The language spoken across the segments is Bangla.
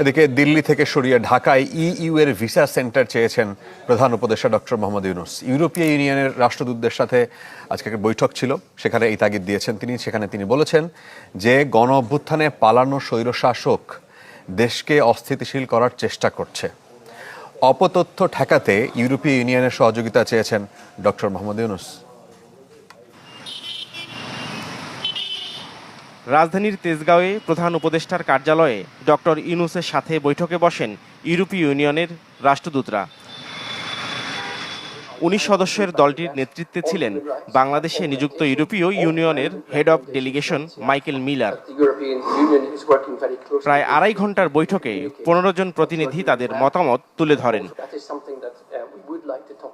এদিকে দিল্লি থেকে সরিয়ে ঢাকায় ইইউ এর ভিসা সেন্টার চেয়েছেন প্রধান উপদেষ্টা ডক্টর মোহাম্মদ ইউনুস। ইউরোপীয় ইউনিয়নের রাষ্ট্রদূতদের সাথে আজকে একটা বৈঠক ছিল, সেখানে এই তাগিদ দিয়েছেন তিনি। সেখানে তিনি বলেছেন যে গণ অভ্যুত্থানে পালানো স্বৈরশাসক দেশকে অস্থিতিশীল করার চেষ্টা করছে। অপতথ্য ঠেকাতে ইউরোপীয় ইউনিয়নের সহযোগিতা চেয়েছেন ডক্টর মোহাম্মদ ইউনুস। রাজধানীর তেজগাঁওয়ে প্রধান উপদেষ্টার কার্যালয়ে ডক্টর ইউনুসের সাথে বৈঠকে বসেন ইউরোপীয় ইউনিয়নের রাষ্ট্রদূতরা। উনিশ সদস্যের দলটির নেতৃত্বে ছিলেন বাংলাদেশে নিযুক্ত ইউরোপীয় ইউনিয়নের head of delegation Michael Miller. প্রায় আড়াই ঘণ্টার বৈঠকে পনেরো জন প্রতিনিধি তাদের মতামত তুলে ধরেন।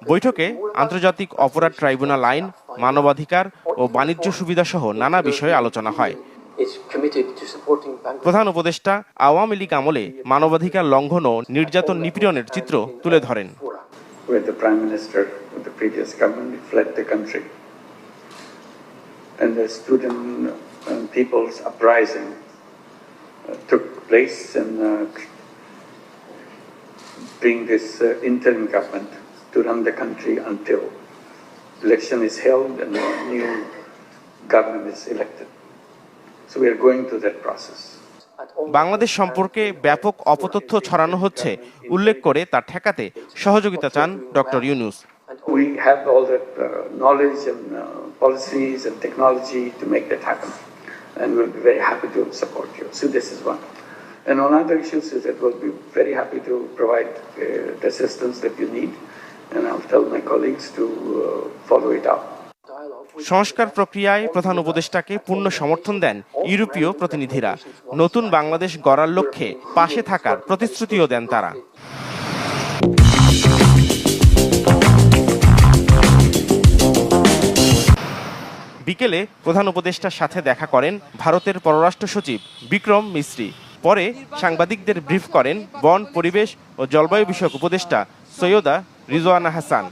বৈঠকে আন্তর্জাতিক অপরাধ ট্রাইব্যুনাল আইন, মানবাধিকার ও বাণিজ্য সুবিধা সহ নানা বিষয়ে আলোচনা হয়। Is committed to supporting Bangladesh. প্রধান উপদেষ্টা আওয়ামী লীগ আমলে মানবাধিকার লঙ্ঘন ও নির্যাতন নিপীড়নের চিত্র তুলে ধরেন where prime minister of previous fled the country. And the student and people's uprising uh, took place and uh, bring this uh, interim government to run the country until election is held and a new government is elected. So we are going through that process. Bangladesh সম্পর্কে ব্যাপক অপতথ্য ছড়ানো হচ্ছে উল্লেখ করে তা ঠেকাতে সহযোগিতা চান doctor Yunus We have all that uh, knowledge and uh, policies and technology to make that happen. And we'll be very happy to support you. So this is one. And on other issues is that we'll be very happy to provide uh, the assistance that you need. And I'll tell my colleagues to uh, follow it up. সংস্কার প্রক্রিয়ায় প্রধান উপদেষ্টাকে পূর্ণ সমর্থন দেন ইউরোপীয় প্রতিনিধিরা। নতুন বাংলাদেশ গড়ার লক্ষ্যে পাশে থাকার প্রতিশ্রুতিও দেন তারা। বিকেলে প্রধান উপদেষ্টার সাথে দেখা করেন ভারতের পররাষ্ট্র সচিব বিক্রম মিশ্রি পরে সাংবাদিকদের ব্রিফ করেন বন, পরিবেশ ও জলবায়ু বিষয়ক উপদেষ্টা সৈয়দা রিজওয়ানা হাসান।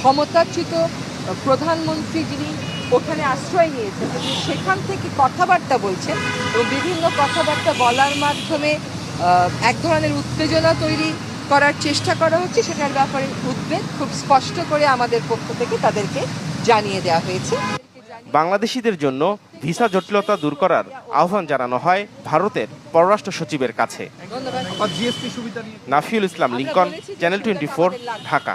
ক্ষমতাচ্যুত প্রধানমন্ত্রী যিনি ওখানে আশ্রয় নিয়েছেন তিনি সেখান থেকে কথাবার্তা বলছেন এবং বিভিন্ন কথাবার্তা বলার মাধ্যমে এক ধরনের উত্তেজনা তৈরি করার চেষ্টা করা হচ্ছে। সেটার ব্যাপারে উদ্বেগ খুব স্পষ্ট করে আমাদের পক্ষ থেকে তাদেরকে জানিয়ে দেওয়া হয়েছে। বাংলাদেশিদের জন্য ভিসা জটিলতা দূর করার আহ্বান জানানো হয় ভারতের পররাষ্ট্র সচিবের কাছে। Nafiul Islam Lincoln channel twenty Dhaka.